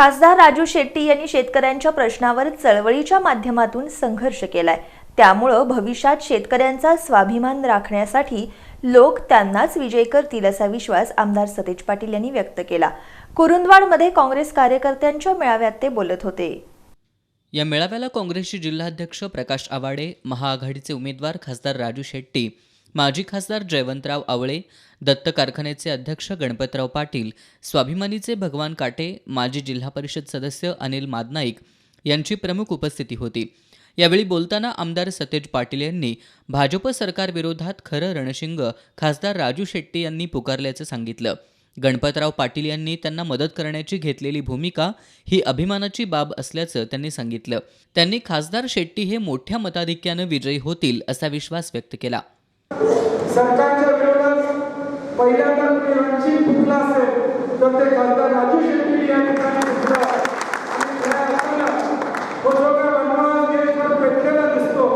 खासदार राजू शेट्टी यांनी शेतकऱ्यांच्या प्रश्नावर चळवळीच्या माध्यमातून संघर्ष केलाय. त्यामुळं भविष्यात शेतकऱ्यांचा स्वाभिमान राखण्यासाठी लोक त्यांनाच विजय करतील असा विश्वास आमदार सतेज पाटील यांनी व्यक्त केला. कुरुंदवाडमध्ये काँग्रेस कार्यकर्त्यांच्या मेळाव्यात ते बोलत होते. या मेळाव्याला काँग्रेसचे जिल्हाध्यक्ष प्रकाश आवाडे महाआघाडीचे उमेदवार खासदार राजू शेट्टी माजी खासदार जयवंतराव आवळे दत्त कारखान्याचे अध्यक्ष गणपतराव पाटील स्वाभिमानीचे भगवान काटे माजी जिल्हा परिषद सदस्य अनिल मादनाईक यांची प्रमुख उपस्थिती होती. यावेळी बोलताना आमदार सतेज पाटील यांनी भाजप सरकारविरोधात खरं रणशिंग खासदार राजू शेट्टी यांनी पुकारल्याचं सांगितलं. गणपतराव पाटील यांनी त्यांना मदत करण्याची घेतलेली भूमिका ही अभिमानाची बाब असल्याचं त्यांनी सांगितलं. त्यांनी खासदार शेट्टी हे मोठ्या मताधिक्यानं विजयी होतील असा विश्वास व्यक्त केला. सरकारच्या विरोधात पहिल्यांदा मी रणजित फुटला असेल तर ते खासदार राजू शेट्टी या ठिकाणी फुटलं आणि खऱ्या अर्थानं तो जो काही वनवास देशभर पेटलेला दिसतो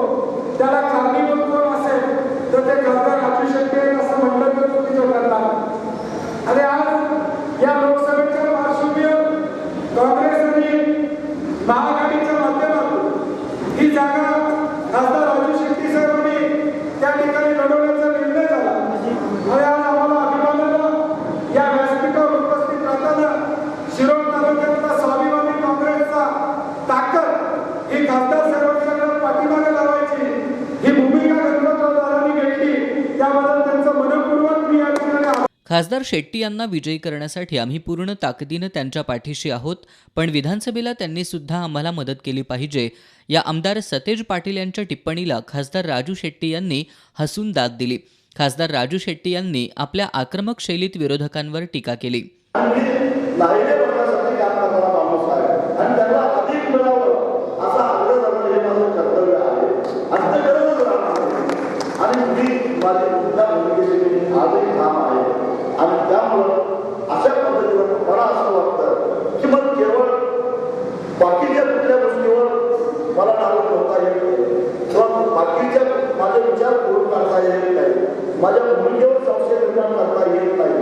त्याला कारणीभूत कोण असेल तर ते खासदार राजू शेट्टी आहेत असं म्हटलं तर चुकीचं ठरणार आणि आज या लोकसभेच्या पार्श्वभूमीवर काँग्रेस आणि महाआघाडीच्या माध्यमातून ही जागा खासदार राजू शेट्टी साहेबांनी त्या ठिकाणी लढवण्याचा निर्णय झाला आणि आज आम्हाला अभिमानानं या व्यासपीठावर उपस्थित राहताना शिरोळ तालुक्यातला स्वाभिमानी काँग्रेसचा ताकद ही खासदार साहेबांच्या पाठीमागे लावायची ही भूमिका गणपतराव दादांनी घेतली त्याबद्दल त्यांचं मनपूर्वक मी या ठिकाणी आभार खासदार शेट्टी यांना विजयी करण्यासाठी आम्ही पूर्ण ताकदीनं त्यांच्या पाठीशी आहोत पण विधानसभेला त्यांनी सुद्धा आम्हाला मदत केली पाहिजे. या आमदार सतेज पाटील यांच्या टिप्पणीला खासदार राजू शेट्टी यांनी हसून दाद दिली. खासदार राजू शेट्टी यांनी आपल्या आक्रमक शैलीत विरोधकांवर टीका केली. आणि मी आजही काम आहे. आणि त्यामुळं अशा पद्धतीनं मला असं वाटतं की मग केवळ बाकीच्या कुठल्या गोष्टीवर मला नाराज होता येत नाही. किंवा बाकीच्या माझे विचार पूर्ण करता येत नाही. माझ्या मुलीवर संशय निर्माण करता येत नाही.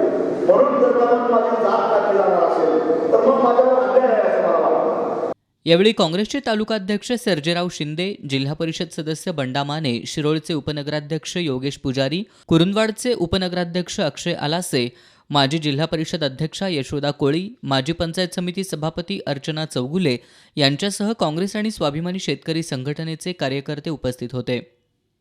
म्हणून जर मला माझी जात काढली जाणार असेल तर मग माझ्यावर अन्याय आहे असं मला वाटतं यावेळी काँग्रेसचे तालुकाध्यक्ष सर्जेराव शिंदे जिल्हा परिषद सदस्य बंडा माने शिरोळचे उपनगराध्यक्ष योगेश पुजारी कुरुंदवाडचे उपनगराध्यक्ष अक्षय आलासे माजी जिल्हा परिषद अध्यक्षा यशोदा कोळी माजी पंचायत समिती सभापती अर्चना चौगुले यांच्यासह काँग्रेस आणि स्वाभिमानी शेतकरी संघटनेचे कार्यकर्ते उपस्थित होते.